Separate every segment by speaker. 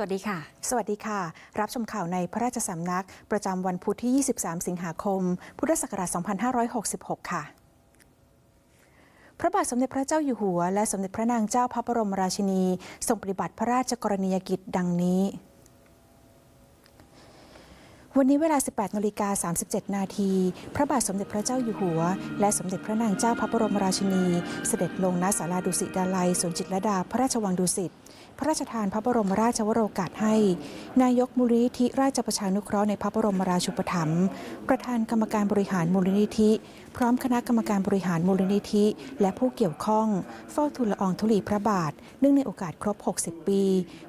Speaker 1: สวัสดีค่ะ
Speaker 2: สวัสดีค่ะ รับชมข่าวในพระราชสำนัก ประจำวันพุธที่ 23 สิงหาคม พุทธศักราช 2566 ค่ะพระบาทสมเด็จพระเจ้าอยู่หัว และสมเด็จพระนางเจ้าพระบรมราชินี ทรงปฏิบัติพระราชกรณียกิจดังนี้ วันนี้เวลา 18นาฬิกา37 นาที พระบาทสมเด็จพระเจ้าอยู่หัว และสมเด็จพระนางเจ้าพระบรมราชินี เสด็จลงณศาลาดุสิตดาลัยสวนจิตรดาพระราชวังดุสิต พระราชทานพระบรมราชวโรกาสให้ นายกมูลนิธิราชประชานุเคราะห์ในพระบรมราชูปถัมภ์ประธานกรรมการบริหารมูลนิธิ พร้อมคณะกรรมการบริหารมูลนิธิ และผู้เกี่ยวข้อง เฝ้าทูลละอองธุลีพระบาท เนื่องในโอกาสครบ 60 ปี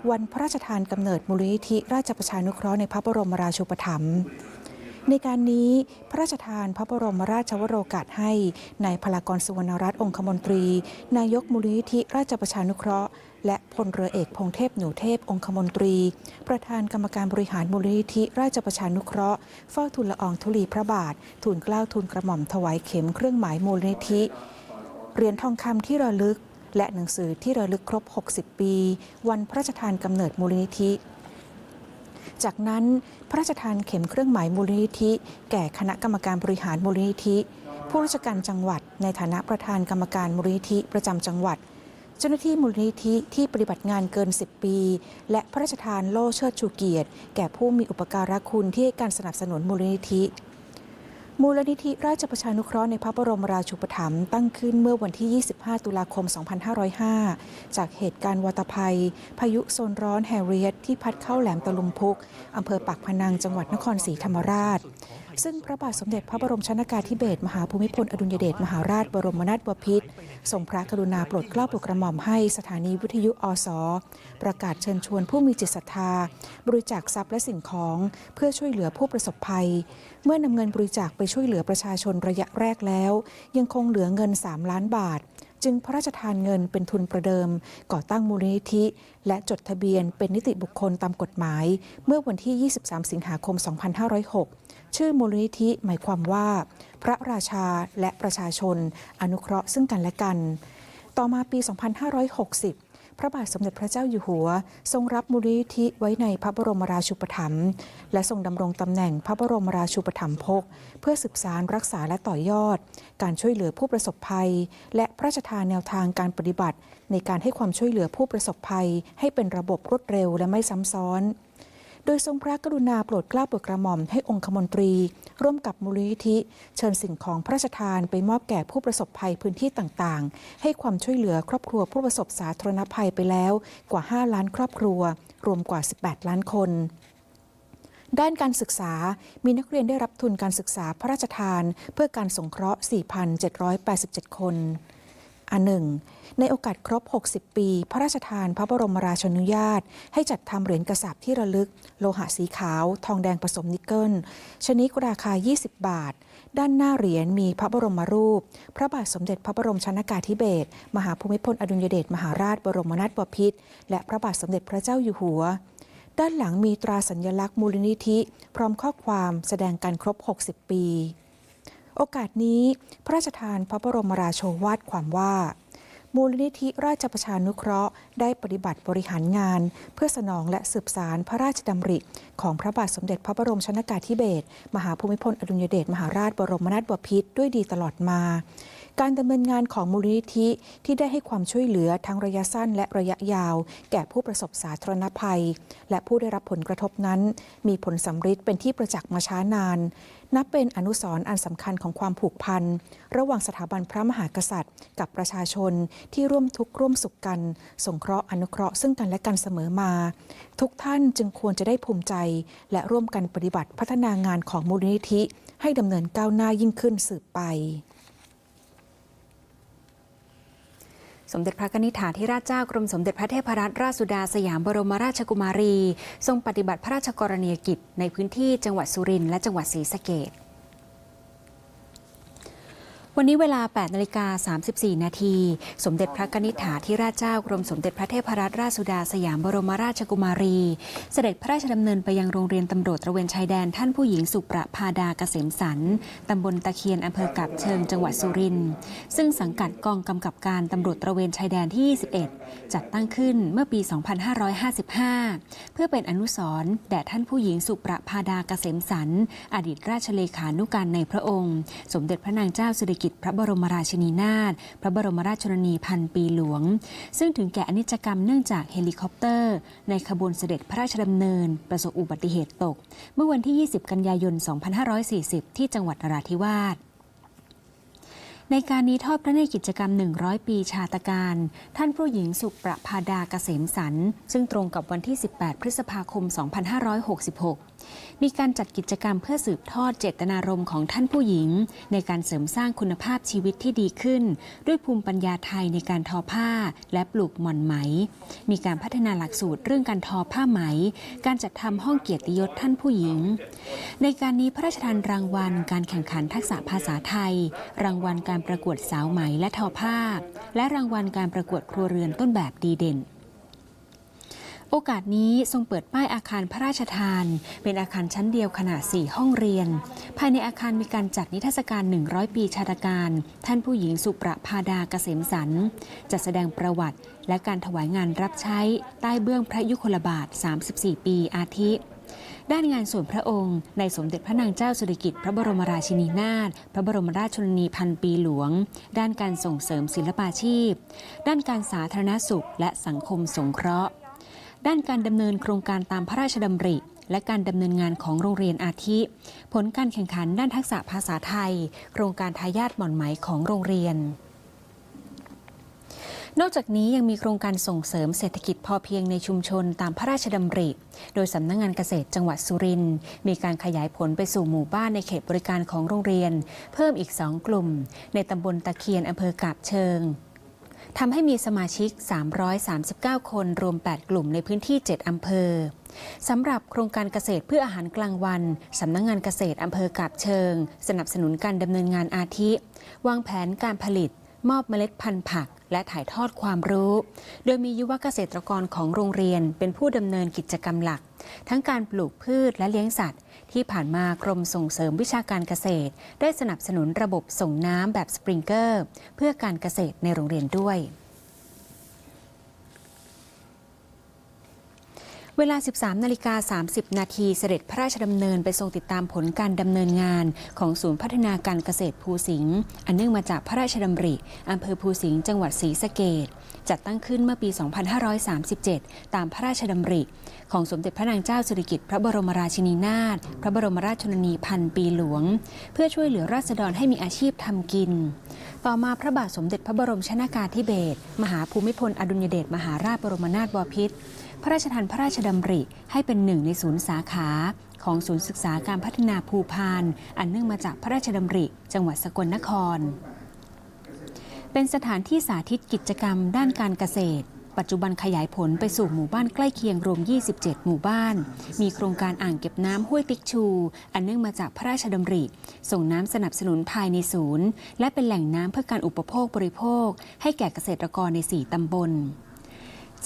Speaker 2: วันพระราชทานกำเนิดมูลนิธิ ราชประชานุเคราะห์ในพระบรมราชูปถัมภ์ในการนี้พระราชทานพระบรมราชวโรกาสให้นายพลากรสุวรรณรัตน์องคมนตรี นายกมูลนิธิราชประชานุเคราะห์ และพลเรือเอกพงเทพหนูเทพองคมนตรี ประธานกรรมการบริหารมูลนิธิ ราชประชานุเคราะห์เฝ้าทูลละอองธุลีพระบาท ทูลเกล้าทูลกระหม่อมถวายเข็มเครื่องหมายมูลนิธิ เหรียญทองคำที่ระลึก และหนังสือที่ระลึกครบ 60 ปี วันพระราชทานกำเนิดมูลนิธิ จากนั้นพระราชทานเข็มเครื่องหมายมูลนิธิ แก่คณะกรรมการบริหารมูลนิธิ ผู้ราชการจังหวัด ในฐานะประธานกรรมการมูลนิธิประจำจังหวัด เจ้าหน้าที่มูลนิธิที่ปฏิบัติงานเกิน 10 ปี และพระราชทานโล่เชิดชูเกียรติ แก่ผู้มีอุปการะคุณที่ให้การสนับสนุนมูลนิธิ มูลนิธิราชประชานุเคราะห์ในพระบรมราชูปถัมภ์ตั้งขึ้นเมื่อวันที่ 25 ตุลาคม 2505 จากเหตุการณ์วัตภัย พายุโซนร้อนแฮรเรียตที่พัดเข้าแหลมตะลุมพุกอำเภอปากพนังจังหวัดนครศรีธรรมราช ซึ่งพระบาทสมเด็จพระบรมชนากาธิเบศรมหาภูมิพลอดุลยเดชมหาราชบรมนาถบพิตรทรงพระกรุณาโปรดเกล้าโปรดกระหม่อมให้สถานีวิทยุอสประกาศเชิญชวนผู้มีจิตศรัทธา บริจาคทรัพย์และสิ่งของเพื่อช่วยเหลือผู้ประสบภัย เมื่อนำเงินบริจาคไปช่วยเหลือประชาชนระยะแรกแล้ว ยังคงเหลือเงิน 3 ล้านบาท จึงพระราชทานเงินเป็นทุนประเดิม ก่อตั้งมูลนิธิ และจดทะเบียนเป็นนิติบุคคลตามกฎหมาย เมื่อวันที่ 23 สิงหาคม 2506 ชื่อมูลนิธิหมายความว่า พระราชาและประชาชน อนุเคราะห์ซึ่งกันและกัน ต่อมาปี 2560 พระบาทสมเด็จพระเจ้าอยู่หัว ทรงรับมูลนิธิไว้ในพระบรมราชูปถัมภ์และทรงดำรงตำแหน่งพระบรมราชูปถัมภกเพื่อสืบสารรักษาและต่อยอด การช่วยเหลือผู้ประสบภัย และพระราชทานแนวทางการปฏิบัติ ในการให้ความช่วยเหลือผู้ประสบภัย ให้เป็นระบบรวดเร็วและไม่ซ้ำซ้อน ดยทรงพระกรุณาโปรดเกล้าโปรดกระหม่อมให้องคมนตรี ร่วมกับมูลนิธิ เชิญสิ่งของพระราชทานไปมอบแก่ผู้ประสบภัยพื้นที่ต่างๆ ให้ความช่วยเหลือครอบครัวผู้ประสบสาธารณภัยไปแล้วกว่า 5 ล้านครอบครัว รวมกว่า 18 ล้านคนด้านการศึกษา มีนักเรียนได้รับทุนการศึกษาพระราชทาน เพื่อการสงเคราะห์ 4,787 คน อันหนึ่ง ในโอกาสครบ 60 ปี พระราชทานพระบรมราชานุญาต ให้จัดทำเหรียญกระสาบที่ระลึก โลหะสีขาว ทองแดงผสมนิกเกิล ชนิดราคา 20 บาท ด้านหน้าเหรียญมีพระบรมรูป พระบาทสมเด็จพระบรมชนากาธิเบศรมหาภูมิพลอดุลยเดชมหาราชบรมนาถบพิตรและพระบาทสมเด็จพระเจ้าอยู่หัวด้านหลังมีตราสัญลักษณ์มูลนิธิ พร้อมข้อความแสดงการครบ 60 ปี โอกาสนี้พระราชทานพระบรมราโชวาทความว่า มูลนิธิราชประชานุเคราะห์ ได้ปฏิบัติบริหารงาน เพื่อสนองและสืบสารพระราชดำริ ของพระบาทสมเด็จพระบรมชนากาธิเบศรมหาภูมิพลอดุลยเดชมหาราชบรมนาถบพิตรด้วยดีตลอดมา การดำเนินงานของมูลนิธิที่ได้ให้ความช่วยเหลือทั้งระยะสั้นและระยะยาว แก่ผู้ประสบสาธารณภัย และผู้ได้รับผลกระทบนั้น มีผลสำฤทธิ์เป็นที่ประจักษ์มาช้านาน นับเป็นอนุสรณ์อันสำคัญของความผูกพัน ระหว่างสถาบันพระมหากษัตริย์ กับประชาชนที่ร่วมทุกข์ร่วมสุขกัน สงเคราะห์อนุเคราะห์ซึ่งกันและกันเสมอมา ทุกท่านจึงควรจะได้ภูมิใจ และร่วมกันปฏิบัติพัฒนางานของมูลนิธิ ให้ดำเนินก้าวหน้ายิ่งขึ้นสืบไป
Speaker 1: สมเด็จพระนิธิถาธิราชเจ้ากรมสมเด็จพระเทพรัตนราชสุดาสยามบรมราชกุมารี ทรงปฏิบัติพระราชกรณียกิจในพื้นที่จังหวัดสุรินทร์และจังหวัดศรีสะเกษ วันนี้เวลา 8นาฬิกา34 นาที สมเด็จพระนิษฐาธิราชเจ้ากรมสมเด็จพระเทพรัตนราชสุดาสยามบรมราชกุมารี เสด็จพระราชดำเนินไปยังโรงเรียนตำรวจตระเวนชายแดนท่านผู้หญิงสุประพาดาเกษมสันตำบลตะเคียนอำเภอกับเชิงจังหวัดสุรินทร์ซึ่งสังกัดกองกำกับการตำรวจตระเวนชายแดนที่ 21 จัดตั้งขึ้นเมื่อปี 2555 เพื่อเป็นอนุสรณ์แด่ท่านผู้หญิงสุประพาดาเกษมสันอดีตราชเลขานุการในพระองค์ สมเด็จพระนางเจ้าสิริกิติพระบรมราชินีนาถพระบรมราชชนนีพันปีหลวง ซึ่งถึงแก่อนิจกรรมเนื่องจากเฮลิคอปเตอร์ ในขบวนเสด็จพระราชดำเนิน ประสบอุบัติเหตุตก เมื่อวันที่ 20 กันยายน 2540 ที่จังหวัดนราธิวาสในการนี้ทอดพระเนตรกิจกรรม 100 ปีชาตการ ท่านผู้หญิงสุประพาดาเกษมสัน ซึ่งตรงกับวันที่ 18 พฤษภาคม 2566 มีการจัดกิจกรรมเพื่อสืบทอดเจตนารมณ์ของท่านผู้หญิง ในการเสริมสร้างคุณภาพชีวิตที่ดีขึ้น ด้วยภูมิปัญญาไทยในการทอผ้าและปลูกหม่อนไหม มีการพัฒนาหลักสูตรเรื่องการทอผ้าไหม การจัดทำห้องเกียรติยศท่านผู้หญิง ในการนี้พระราชทานรางวัล การแข่งขันทักษะภาษาไทย รางวัลการประกวดสาวไหมและทอผ้า และรางวัลการประกวดครัวเรือนต้นแบบดีเด่น โอกาสนี้ทรงเปิดป้ายอาคารพระราชทาน เป็นอาคารชั้นเดียวขนาด 4 ห้องเรียน ภายในอาคารมีการจัดนิทรรศการ 100 ปีชาตการ ท่านผู้หญิงสุประพาดาเกษมสันจัดแสดงประวัติ และการถวายงานรับใช้ใต้เบื้องพระยุคลบาท 34 ปีอาทิ ด้านงานส่วนพระองค์ ในสมเด็จพระนางเจ้าสุริกิติ์พระบรมราชินีนาถพระบรมราชชนนีพันปีหลวง ด้านการส่งเสริมศิลปาชีพ ด้านการสาธารณสุข และสังคมสงเคราะห์ ด้านการดำเนินโครงการตามพระราชดำริ และการดำเนินงานของโรงเรียนอาทิ ผลการแข่งขันด้านทักษะภาษาไทย โครงการทายาทหม่อนไหมของโรงเรียนนอกจากนี้ยังมีโครงการส่งเสริมเศรษฐกิจพอเพียงในชุมชนตามพระราชดำริ โดยสำนักงงานเกษตรจังหวัดสุรินทร์มีการขยายผลไปสู่หมู่บ้านในเขตบริการของโรงเรียน เพิ่มอีก 2 กลุ่ม ในตำบลตะเคียนอำเภอกาบเชิง ทำให้มีสมาชิก 339 คนรวม 8 กลุ่มในพื้นที่ 7 อำเภอสำหรับโครงการเกษตรเพื่ออาหารกลางวันสำนักงงานเกษตรอำเภอกาบเชิง สนับสนุนการดำเนินงานอาทิ วางแผนการผลิต มอบเมล็ดพันธุ์ผัก และถ่ายทอดความรู้ โดยมียุวเกษตรกรของโรงเรียนเป็นผู้ดำเนินกิจกรรมหลัก ทั้งการปลูกพืชและเลี้ยงสัตว์ ที่ผ่านมากรมส่งเสริมวิชาการเกษตร ได้สนับสนุนระบบส่งน้ำแบบสปริงเกอร์ เพื่อการเกษตรในโรงเรียนด้วย เวลา 13 นาฬิกา 30 นาทีเสด็จพระราชดำเนินไปทรงติดตามผลการดำเนินงานของศูนย์พัฒนาการเกษตรภูสิงห์อันเนื่องมาจากพระราชดำริอำเภอภูสิงห์จังหวัดศรีสะเกดจัดตั้งขึ้นเมื่อปี 2537 ตามพระราชดำริ ของสมเด็จพระนางเจ้าสิริกิติ์พระบรมราชินีนาถพระบรมราชชนนีพันปีหลวง เพื่อช่วยเหลือราษฎรให้มีอาชีพทำกิน ต่อมาพระบาทสมเด็จพระบรมชนากาธิเบศรมหาภูมิพลอดุลยเดชมหาราชบรมนาถบพิตร พระราชทานพระราชดำริให้เป็นหนึ่งในศูนย์สาขา ของศูนย์ศึกษาการพัฒนาภูพาน อันเนื่องมาจากพระราชดำริ จังหวัดสกลนคร เป็นสถานที่สาธิตกิจกรรมด้านการเกษตร ปัจจุบันขยายผลไปสู่หมู่บ้านใกล้เคียงรวม 27 หมู่บ้าน มีโครงการอ่างเก็บน้ำห้วยติ๊กชู อันเนื่องมาจากพระราชดำริ ส่งน้ำสนับสนุนภายในศูนย์ และเป็นแหล่งน้ำเพื่อการอุปโภคบริโภค ให้แก่เกษตรกรใน 4ตำบล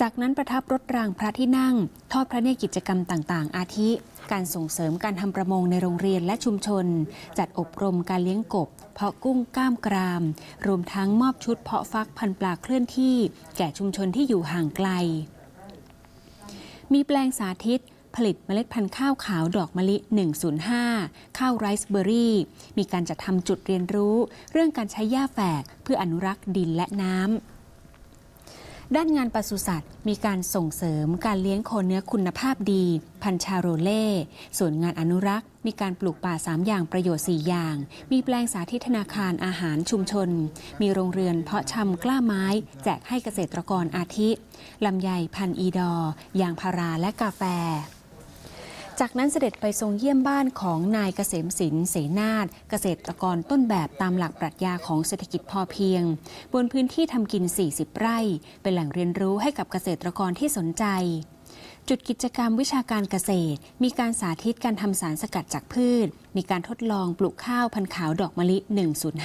Speaker 1: จากนั้นประทับรถรางพระที่นั่ง ทอดพระเนตรกิจกรรมต่างๆ อาทิ การส่งเสริมการทำประมงในโรงเรียนและชุมชน จัดอบรมการเลี้ยงกบ เพาะกุ้งกล้ามกราม รวมทั้งมอบชุดเพาะฟักพันปลาเคลื่อนที่ แก่ชุมชนที่อยู่ห่างไกล มีแปลงสาธิตผลิตเมล็ดพันธุ์ข้าวขาวดอกมะลิ 105 ข้าวไรซ์เบอรี่ มีการจัดทำจุดเรียนรู้ เรื่องการใช้หญ้าแฝกเพื่ออนุรักษ์ดินและน้ำ ด้านงานปศุสัตว์ มีการส่งเสริมการเลี้ยงโคเนื้อคุณภาพดี พันชาโรเล่ ส่วนงานอนุรักษ์ มีการปลูกป่า 3 อย่างประโยชน์ 4 อย่าง มีแปลงสาธิตธนาคารอาหารชุมชน มีโรงเรือนเพาะชำกล้าไม้ แจกให้เกษตรกรอาทิลำไยพันอีดอยางพาราและกาแฟ จากนั้นเสด็จไปทรงเยี่ยมบ้านของนายเกษมศิลป์เสนาถเกษตรกรต้นแบบตามหลักปรัชญาของเศรษฐกิจพอเพียง บนพื้นที่ทำกิน 40 ไร่ เป็นแหล่งเรียนรู้ให้กับเกษตรกรที่สนใจ จุดกิจกรรมวิชาการเกษตร มีการสาธิตการทำสารสกัดจากพืช มีการทดลองปลูกข้าวพันธุ์ขาวดอกมะลิ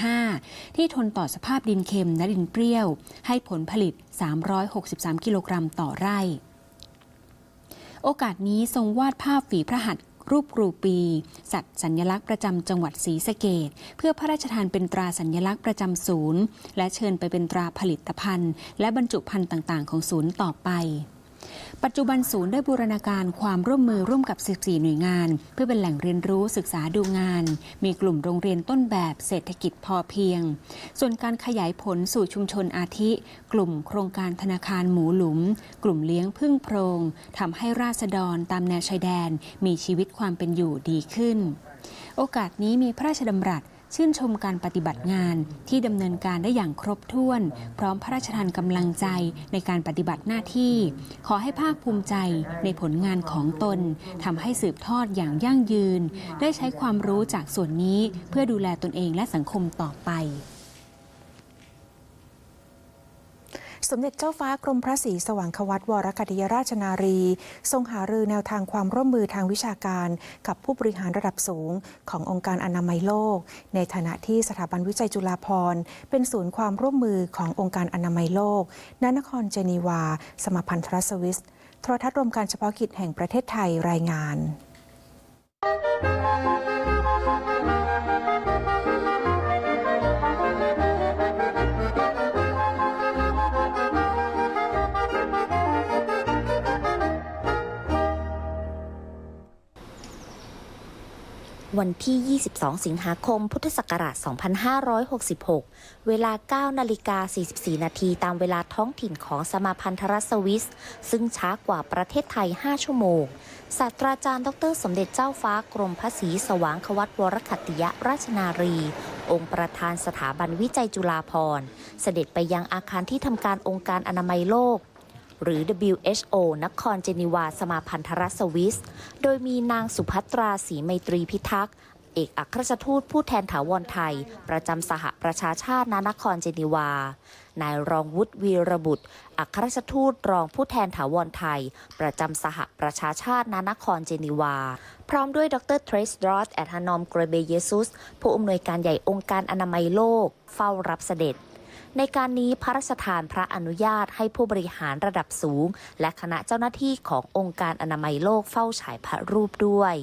Speaker 1: 105 ที่ทนต่อสภาพดินเค็มและดินเปรี้ยว ให้ผลผลิต 363 กิโลกรัมต่อไร่ โอกาสนี้ทรงวาดภาพฝีพระหัตถ์รูปกรูปี สัตว์สัญลักษณ์ประจำจังหวัดศรีสะเกดเพื่อพระราชทานเป็นตราสัญลักษณ์ประจำศูนย์ และเชิญไปเป็นตราผลิตภัณฑ์ และบรรจุภัณฑ์ต่างๆ ของศูนย์ต่อไป ปัจจุบันศูนย์ได้บูรณาการความร่วมมือร่วมกับ 14 หน่วยงาน เพื่อเป็นแหล่งเรียนรู้ศึกษาดูงาน มีกลุ่มโรงเรียนต้นแบบเศรษฐกิจพอเพียง ส่วนการขยายผลสู่ชุมชนอาทิ กลุ่มโครงการธนาคารหมูหลุม กลุ่มเลี้ยงพึ่งโพรงทำให้ราษฎรตามแนวชายแดน มีชีวิตความเป็นอยู่ดีขึ้น โอกาสนี้มีพระราชดำรัส ชื่นชมการปฏิบัติงานที่ดำเนินการได้อย่างครบถ้วน พร้อมพระราชทานกำลังใจในการปฏิบัติหน้าที่ ขอให้ภาคภูมิใจในผลงานของตนทำให้สืบทอดอย่างยั่งยืน ได้ใช้ความรู้จากส่วนนี้เพื่อดูแลตนเองและสังคมต่อไป
Speaker 2: สมเด็จเจ้าฟ้ากรมพระศรีสว่างควัตวรกัติยราชนารี ทรงหารือแนวทางความร่วมมือทางวิชาการ กับผู้บริหารระดับสูง ขององค์การอนามัยโลก ในฐานะที่สถาบันวิจัยจุฬาภรณ์ เป็นศูนย์ความร่วมมือขององค์การอนามัยโลกณนครเจนีวา สมาพันธรัสวิสโทรทัศน์รวมการเฉพาะกิจแห่งประเทศไทยรายงาน
Speaker 3: วันที่ 22 สิงหาคม พุทธศักราช 2566 เวลา 9 นาฬิกา 44 นาทีตามเวลาท้องถิ่นของสมาพันธรัฐสวิส ซึ่งช้ากว่าประเทศไทย 5 ชั่วโมง ศาสตราจารย์ ดร สมเด็จเจ้าฟ้ากรมพระศรีสว่างควัตวรคัตติยราชนารี องค์ประธานสถาบันวิจัยจุฬาภรณ์ เสด็จไปยังอาคารที่ทำการองค์การอนามัยโลก หรือ WHO นครเจนีวาสมาพันธรัฐสวิส โดยมีนางสุภัตราศรีไมตรีพิทักษ์เอกอัครราชทูตผู้แทนถาวรไทย ประจำสหประชาชาติณนครเจนีวา นายรองวุฒิวีรบุตร อัครราชทูตรองผู้แทนถาวรไทย ประจำสหประชาชาติณนครเจนีวา พร้อมด้วยดรเทรสดรอสแอทานอมเกรเบเยซุส ผู้อำนวยการใหญ่องค์การอนามัยโลก เฝ้ารับเสด็จ ในการนี้พระราชทานพระอนุญาตให้ผู้บริหารระดับสูง และคณะเจ้าหน้าที่ขององค์การอนามัยโลกเฝ้าฉายพระรูปด้วย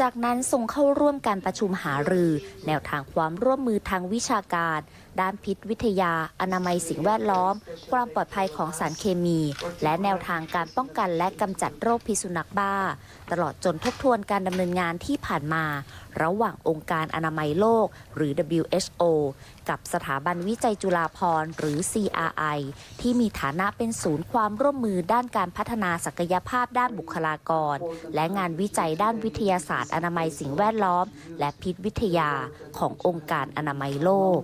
Speaker 3: จากนั้นส่งเข้าร่วมการประชุมหารือ แนวทางความร่วมมือทางวิชาการ ด้านพิษวิทยา อนามัยสิ่งแวดล้อม ความปลอดภัยของสารเคมี และแนวทางการป้องกันและกำจัดโรคพิษสุนัขบ้า ตลอดจนทบทวนการดำเนินงานที่ผ่านมา ระหว่างองค์การอนามัยโลก หรือ WHO กับสถาบันวิจัยจุฬาภรณ์หรือ CRI ที่มีฐานะเป็นศูนย์ความร่วมมือด้านการพัฒนาศักยภาพด้านบุคลากร และงานวิจัยด้านวิทยาศาสตร์อนามัยสิ่งแวดล้อม และพิษวิทยาขององค์การอนามัยโลก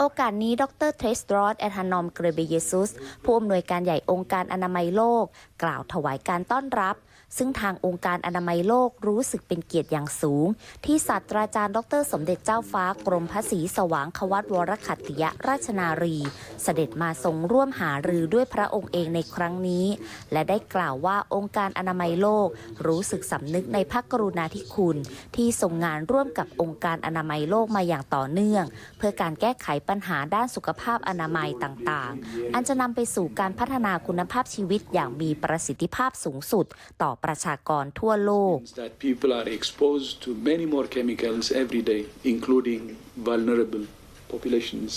Speaker 3: โอกาสนี้ ดรเทรสตรอสแอทานอม เกรเบเยซุส ผู้อำนวยการใหญ่องค์การอนามัยโลก กล่าวถวายการต้อนรับ ซึ่งทางองค์การอนามัยโลกรู้สึกเป็นเกียรติอย่างสูง ที่ศาสตราจารย์ ดร สมเด็จเจ้าฟ้ากรมพระศรีสว่างควัตวรคัตติยราชนารี เสด็จมาทรงร่วมหารือด้วยพระองค์เองในครั้งนี้ และได้กล่าวว่าองค์การอนามัยโลก รู้สึกสำนึกในพระกรุณาธิคุณ ที่ทรงงานร่วมกับองค์การอนามัยโลกมาอย่างต่อเนื่อง เพื่อการแก้ไขปัญหาด้านสุขภาพอนามัยต่างๆ อันจะนำไปสู่การพัฒนาคุณภาพชีวิตอย่างมีประสิทธิภาพสูงสุดต่อประชากรทั่วโลก
Speaker 4: that people are exposed to many more chemicals every day, including vulnerable populations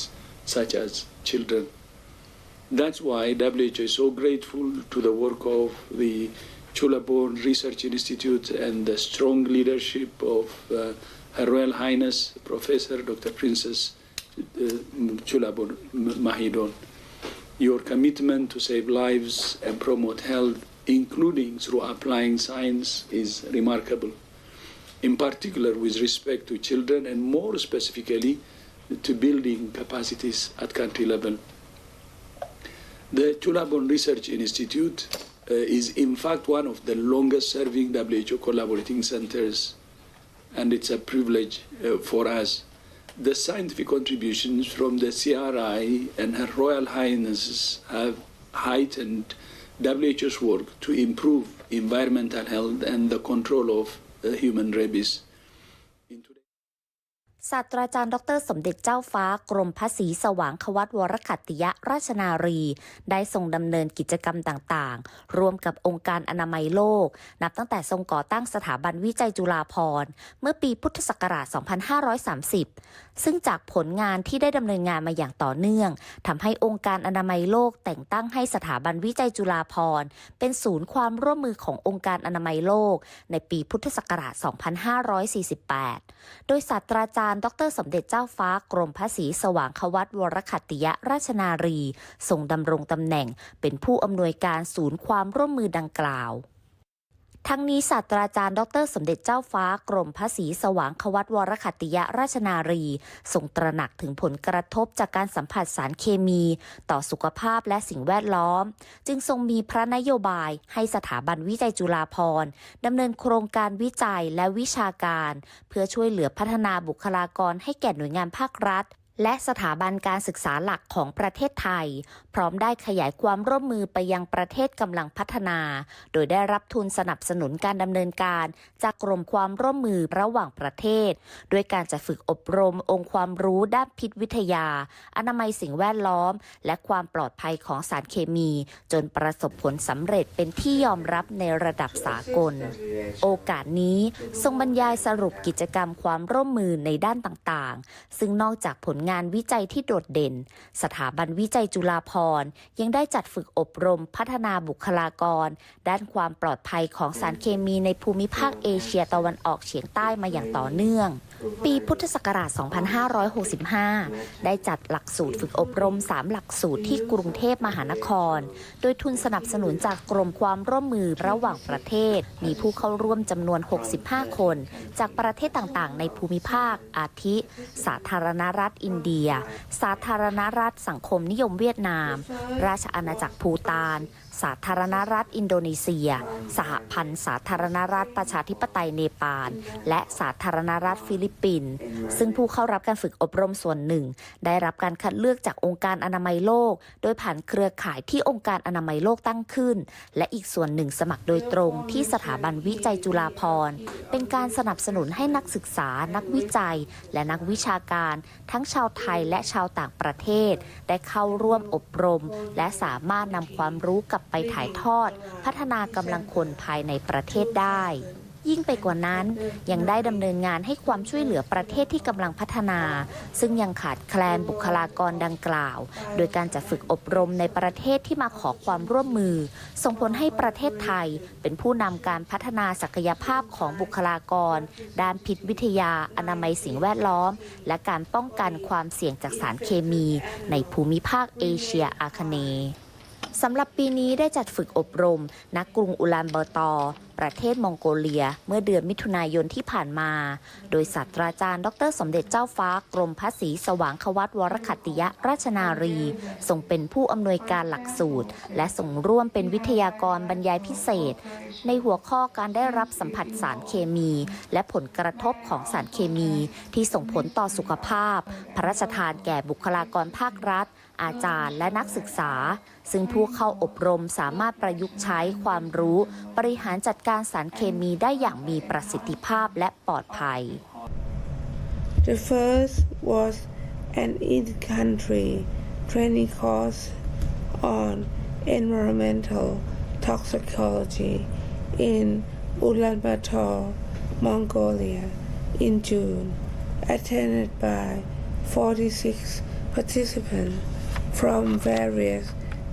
Speaker 4: such as children. That's why WHO is so grateful to the work of the Chulaborn Research Institute and the strong leadership of uh, Her Royal Highness Professor Dr. Princess uh, Chulaborn Mahidon. Your commitment to save lives and promote health, including through applying science, is remarkable. In particular, with respect to children and more specifically to building capacities at country level. The Chulabon Research Institute uh, is, in fact, one of the longest serving WHO collaborating centers, and it's a privilege uh, for us. The scientific contributions from the CRI and Her Royal Highnesses have heightened WHO's work to improve environmental health and the control of uh, human rabies.
Speaker 3: ศาสตราจารย์ดร สมเด็จเจ้าฟ้ากรมพระศรีสว่างควัตวรขัตติยราชนารี ได้ทรงดำเนินกิจกรรมต่างๆ ร่วมกับองค์การอนามัยโลก นับตั้งแต่ทรงก่อตั้งสถาบันวิจัยจุฬาภรณ์ เมื่อปีพุทธศักราช 2530 ซึ่งจากผลงานที่ได้ดำเนินงานมาอย่างต่อเนื่องทำให้องค์การอนามัยโลกแต่งตั้งให้สถาบันวิจัยจุฬาภรณ์ เป็นศูนย์ความร่วมมือขององค์การอนามัยโลก ในปีพุทธศักราช 2548 โดยศาสตราจารย์ดรสมเด็จเจ้าฟ้ากรมพระศรีสว่างควัตวรขัตติยราชนารีทรงดำรงตำแหน่งเป็นผู้อำนวยการศูนย์ความร่วมมือดังกล่าว ทั้งนี้ศาสตราจารย์ ดร สมเด็จเจ้าฟ้ากรมพระศรีสว่างควัตวรขัตติยราชนารีทรงตระหนักถึงผลกระทบจากการสัมผัสสารเคมี ต่อสุขภาพและสิ่งแวดล้อม จึงทรงมีพระนโยบายให้สถาบันวิจัยจุฬาภรณ์ดำเนินโครงการวิจัยและวิชาการ เพื่อช่วยเหลือพัฒนาบุคลากรให้แก่หน่วยงานภาครัฐ และสถาบันการศึกษาหลักของประเทศไทย พร้อมได้ขยายความร่วมมือไปยังประเทศกำลังพัฒนา โดยได้รับทุนสนับสนุนการดำเนินการ จากกรมความร่วมมือระหว่างประเทศ ด้วยการจัดฝึกอบรมองค์ความรู้ด้านพิษวิทยา อนามัยสิ่งแวดล้อม และความปลอดภัยของสารเคมี จนประสบผลสำเร็จเป็นที่ยอมรับในระดับสากล โอกาสนี้ทรงบรรยายสรุปกิจกรรมความร่วมมือในด้านต่างๆ ซึ่งนอกจากผลงานวิจัยที่โดดเด่น สถาบันวิจัยจุฬาภรณ์ ยังได้จัดฝึกอบรมพัฒนาบุคลากร ด้านความปลอดภัยของสารเคมีในภูมิภาคเอเชียตะวันออกเฉียงใต้มาอย่างต่อเนื่อง ปีพุทธศักราช 2565 ได้จัดหลักสูตรฝึกอบรม 3 หลักสูตรที่กรุงเทพมหานคร โดยทุนสนับสนุนจากกรมความร่วมมือระหว่างประเทศ มีผู้เข้าร่วมจำนวน 65 คน จากประเทศต่างๆ ในภูมิภาค อาทิ สาธารณรัฐอินเดีย สาธารณรัฐสังคมนิยมเวียดนาม ราชอาณาจักรภูตาน สาธารณรัฐอินโดนีเซีย สหพันธ์สาธารณรัฐประชาธิปไตยเนปาล และสาธารณรัฐฟิลิปปินส์ซึ่งผู้เข้ารับการฝึกอบรมส่วนหนึ่ง ได้รับการคัดเลือกจากองค์การอนามัยโลก โดยผ่านเครือข่ายที่องค์การอนามัยโลกตั้งขึ้น และอีกส่วนหนึ่งสมัครโดยตรงที่สถาบันวิจัยจุฬาภรณ์ เป็นการสนับสนุนให้นักศึกษา นักวิจัย และนักวิชาการ ทั้งชาวไทยและชาวต่างประเทศ ได้เข้าร่วมอบรม และสามารถนำความรู้กับไปถ่ายทอด พัฒนากำลังคนภายในประเทศได้ ยิ่งไปกว่านั้นยังได้ดำเนินงานให้ความช่วยเหลือประเทศที่กำลังพัฒนา ซึ่งยังขาดแคลนบุคลากรดังกล่าว โดยการจัดฝึกอบรมในประเทศที่มาขอความร่วมมือ ส่งผลให้ประเทศไทย เป็นผู้นำการพัฒนาศักยภาพของบุคลากร ด้านพิษวิทยา อนามัยสิ่งแวดล้อม และการป้องกันความเสี่ยงจากสารเคมี ในภูมิภาคเอเชียอาคเนย์ สำหรับปีนี้ได้จัดฝึกอบรม นักกรุงอุลานเบอร์ตอประเทศมองโกเลียเมื่อเดือนมิถุนายนที่ผ่านมา โดยศาสตราจารย์ ดรสมเด็จเจ้าฟ้ากรมพระศรีสว่างควัตวรขัตติยราชนารีทรงเป็นผู้อำนวยการหลักสูตร และส่งร่วมเป็นวิทยากรบรรยายพิเศษ ในหัวข้อการได้รับสัมผัสสารเคมี และผลกระทบของสารเคมี ที่ส่งผลต่อสุขภาพ พระราชทานแก่บุคลากรภาครัฐ อาจารย์และนักศึกษา ซึ่งผู้เข้าอบรมสามารถประยุกต์ใช้ความรู้ บริหารจัดการสารเคมีได้อย่างมีประสิทธิภาพและปลอดภัย
Speaker 5: The first was an in-country training course on environmental toxicology in Ulaanbaatar, Mongolia in June, attended by 46 participants from various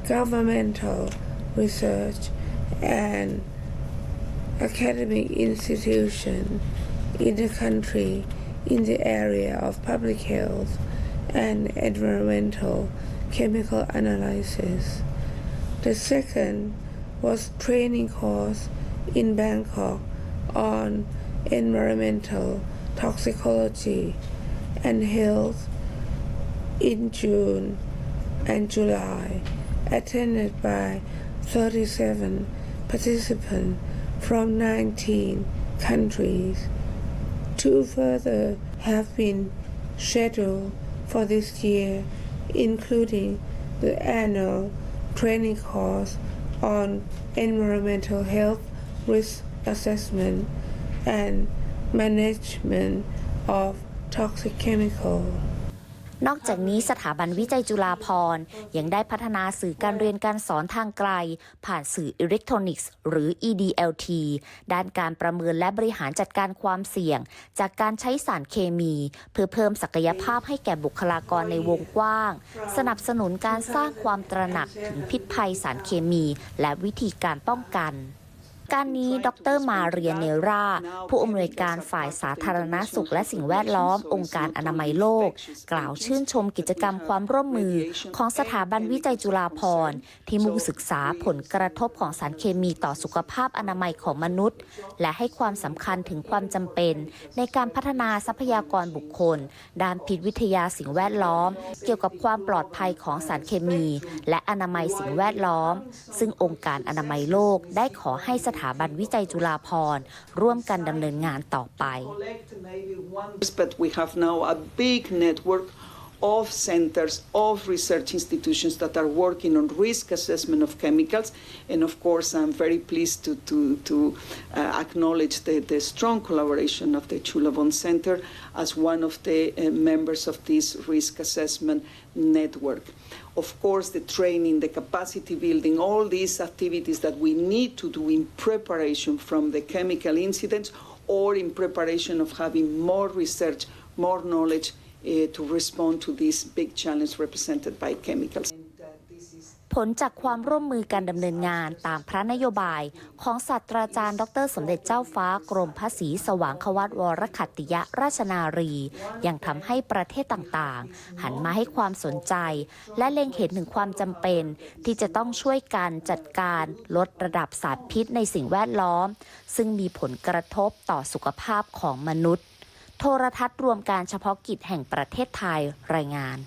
Speaker 5: governmental research and academic institution in the country in the area of public health and environmental chemical analysis. The second was training course in Bangkok on environmental toxicology and health in June and July, attended by 37 participants from 19 countries. Two further have been scheduled for this year, including the annual training course on environmental health risk assessment and management of toxic chemicals.
Speaker 3: นอกจากนี้สถาบันวิจัยจุฬาภรณ์ยังได้พัฒนาสื่อการเรียนการสอนทางไกล ผ่านสื่ออิเล็กทรอนิกส์ หรือ EDLT ด้านการประเมินและบริหารจัดการความเสี่ยง จากการใช้สารเคมี เพื่อเพิ่มศักยภาพให้แก่บุคลากรในวงกว้าง สนับสนุนการสร้างความตระหนักถึงพิษภัยสารเคมี และวิธีการป้องกัน การนี้ ดรมาเรียเนรา ผู้อำนวยการฝ่ายสาธารณสุขและสิ่งแวดล้อม องค์การอนามัยโลก กล่าวชื่นชมกิจกรรมความร่วมมือของสถาบันวิจัยจุฬาภรณ์ที่มุ่งศึกษาผลกระทบของสารเคมีต่อสุขภาพอนามัยของมนุษย์ และให้ความสำคัญถึงความจำเป็น ในการพัฒนาทรัพยากรบุคคล ด้านพิษวิทยาสิ่งแวดล้อม เกี่ยวกับความปลอดภัยของสารเคมี และอนามัยสิ่งแวดล้อม ซึ่งองค์การอนามัยโลกได้ขอให้สาบันวิจัยจุฬาภรณ์ ร่วมกันดำเนินงานต่อไป
Speaker 6: But we have now a big network of centers, of research institutions that are working on risk assessment of chemicals. And of course, I'm very pleased to, to, to uh, acknowledge the, the strong collaboration of the Chulabon Center as one of the uh, members of this risk assessment network. Of course, the training, the capacity building, all these activities that we need to do in preparation from the chemical incidents or in preparation of having more research, more knowledge uh, to respond to this big challenge represented by chemicals.
Speaker 3: ผลจากความร่วมมือการดำเนินงานตามพระนโยบาย ของศาสตราจารย์ ดร สมเด็จเจ้าฟ้ากรมพระศรีสว่างควัตวรขัตติยราชนารี ยังทำให้ประเทศต่างๆ หันมาให้ความสนใจ และเล็งเห็นถึงความจำเป็น ที่จะต้องช่วยกันจัดการลดระดับสารพิษในสิ่งแวดล้อม ซึ่งมีผลกระทบต่อสุขภาพของมนุษย์ โทรทัศน์รวมการเฉพาะกิจแห่งประเทศไทยรายงาน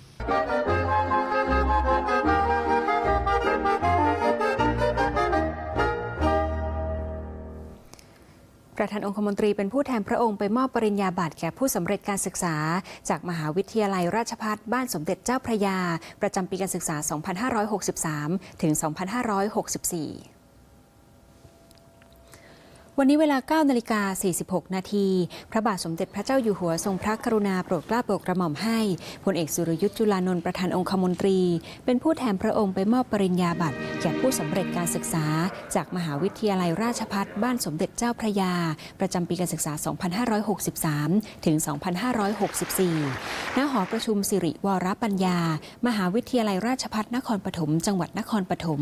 Speaker 1: ประธานองคมนตรีเป็นผู้แทนพระองค์ไปมอบปริญญาบัตรแก่ผู้สำเร็จการศึกษา จากมหาวิทยาลัยราชภัฏบ้านสมเด็จเจ้าพระยา ประจำปีการศึกษา 2563 ถึง 2564 วันนี้เวลา9นาฬิกา46 นาที พระบาทสมเด็จพระเจ้าอยู่หัวทรงพระกรุณาโปรดเกล้าโปรดกระหม่อมให้พลเอกสุรยุทธ์จุลานนท์ประธานองคมนตรี เป็นผู้แทนพระองค์ไปมอบปริญญาบัตรแก่ผู้สำเร็จการศึกษา จากมหาวิทยาลัยราชภัฏบ้านสมเด็จเจ้าพระยา ประจำปีการศึกษา 2563 ถึง 2564 ณ หอประชุมสิริวรปัญญา มหาวิทยาลัยราชภัฏนครปฐม จังหวัดนครปฐม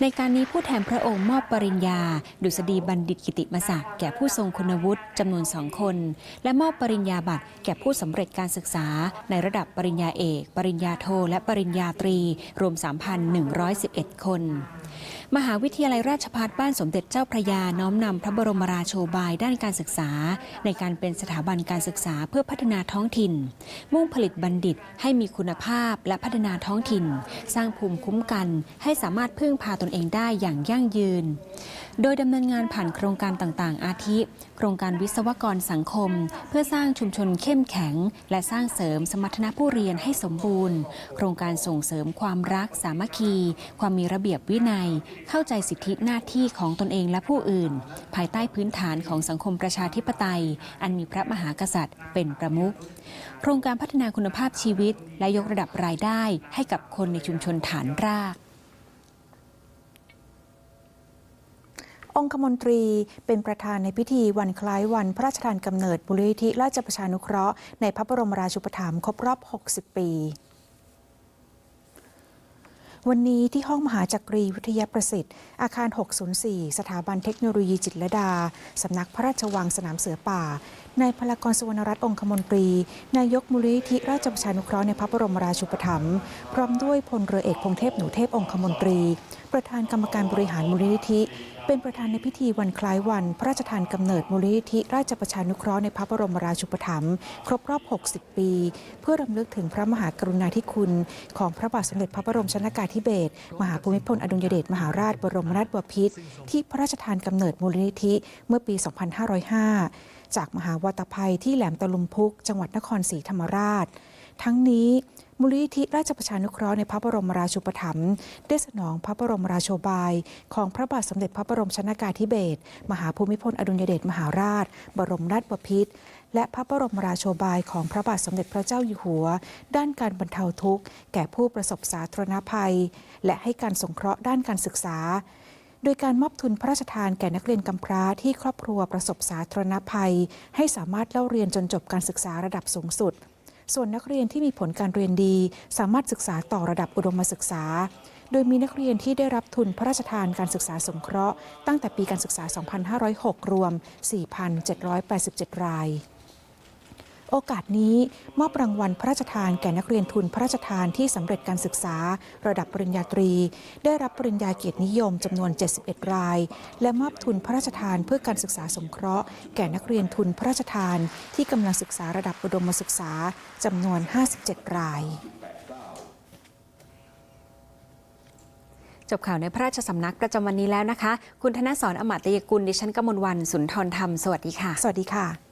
Speaker 1: ในการนี้ผู้แทนพระองค์มอบปริญญา ดุษฎีบัณฑิตกิติมศักดิ์แก่ผู้ทรงคุณวุฒิจำนวนสองคน และมอบปริญญาบัตรแก่ผู้สำเร็จการศึกษา ในระดับปริญญาเอก ปริญญาโท และปริญญาตรี รวม 3,111 คน มหาวิทยาลัยราชภัฏบ้านสมเด็จเจ้าพระยาน้อมนำพระบรมราโชบายด้านการศึกษา ในการเป็นสถาบันการศึกษาเพื่อพัฒนาท้องถิ่น มุ่งผลิตบัณฑิตให้มีคุณภาพและพัฒนาท้องถิ่น สร้างภูมิคุ้มกัน ให้สามารถพึ่งพาตนเองได้อย่างยั่งยืน โดยดำเนินงานผ่านโครงการต่างๆ อาทิ โครงการวิศวกรสังคม เพื่อสร้างชุมชนเข้มแข็ง และสร้างเสริมสมรรถนะผู้เรียนให้สมบูรณ์ โครงการส่งเสริมความรักสามัคคี ความมีระเบียบวินัยเข้าใจสิทธิหน้าที่ของตนเองและผู้อื่น ภายใต้พื้นฐานของสังคมประชาธิปไตย อันมีพระมหากษัตริย์เป็นประมุขโครงการพัฒนาคุณภาพชีวิต และยกระดับรายได้ให้กับคนในชุมชนฐานราก
Speaker 2: องคมนตรีเป็นประธานในพิธีวันคล้ายวันพระราชทานกำเนิดบุริธิราชประชานุเคราะห์ในพระบรมราชูปถัมภ์ครบรอบ 60 ปี วันนี้ที่ห้องมหาจักรีวิทยาประสิทธิ์ อาคาร 604 สถาบันเทคโนโลยีจิตรลดา สำนักพระราชวังสนามเสือป่า นายพลากรสุวรรณรัตน์องคมนตรี นายกมูลนิธิราชประชานุเคราะห์ในพระบรมราชูปถัมภ์พร้อมด้วยพลเรือเอกพงเทพหนูเทพองคมนตรี ประธานกรรมการบริหารมูลนิธิ เป็นประธานในพิธีวันคล้ายวัน พระราชทานกำเนิดมูลนิธิราชประชานุเคราะห์ในพระบรมราชูปถัมภ์ครบรอบ 60 ปี เพื่อรำลึกถึงพระมหากรุณาธิคุณ ของพระบาทสมเด็จพระบรมชนกาธิเบศรมหาภูมิพลอดุลยเดชมหาราชบรมราชบพิตรที่พระราชทานกำเนิดมูลนิธิเมื่อปี 2505 จากมหาวัตภัยที่แหลมตะลุมพุก จังหวัดนครศรีธรรมราช ทั้งนี้มูลนิธิราชประชานุเคราะห์ในพระบรมราชูปถัมภ์ได้สนองพระบรมราโชบาย ของพระบาทสมเด็จพระบรมชนากาธิเบศรมหาภูมิพลอดุลยเดชมหาราช บรมราชบพิตรและพระบรมราโชบายของพระบาทสมเด็จพระเจ้าอยู่หัว ด้านการบรรเทาทุกข์ แก่ผู้ประสบสาธารณภัย และให้การสงเคราะห์ด้านการศึกษา โดยการมอบทุนพระราชทานแก่นักเรียนกำพร้าที่ครอบครัวประสบสาธารณภัย ให้สามารถเล่าเรียนจนจบการศึกษาระดับสูงสุด ส่วนนักเรียนที่มีผลการเรียนดี สามารถศึกษาต่อระดับอุดมศึกษา โดยมีนักเรียนที่ได้รับทุนพระราชทานการศึกษาสงเคราะห์ตั้งแต่ปีการศึกษา 2506 รวม 4,787 ราย โอกาสนี้มอบรางวัลพระราชทานแก่นักเรียนทุนพระราชทานที่สำเร็จการศึกษา ระดับปริญญาตรี ได้รับปริญญาเกียรตินิยมจำนวน 71 ราย และมอบทุนพระราชทานเพื่อการศึกษาสงเคราะห์แก่นักเรียนทุนพระราชทานที่กำลังศึกษาระดับอุดมศึกษาจำนวน 57 ราย
Speaker 1: จบข่าวในพระราชสำนักประจำวันนี้แล้วนะคะ คุณธนสรอมตยกุล ดิฉันกมลวัน สุนทรธรรม สวัสดีค่ะ
Speaker 2: สวัสดีค่ะ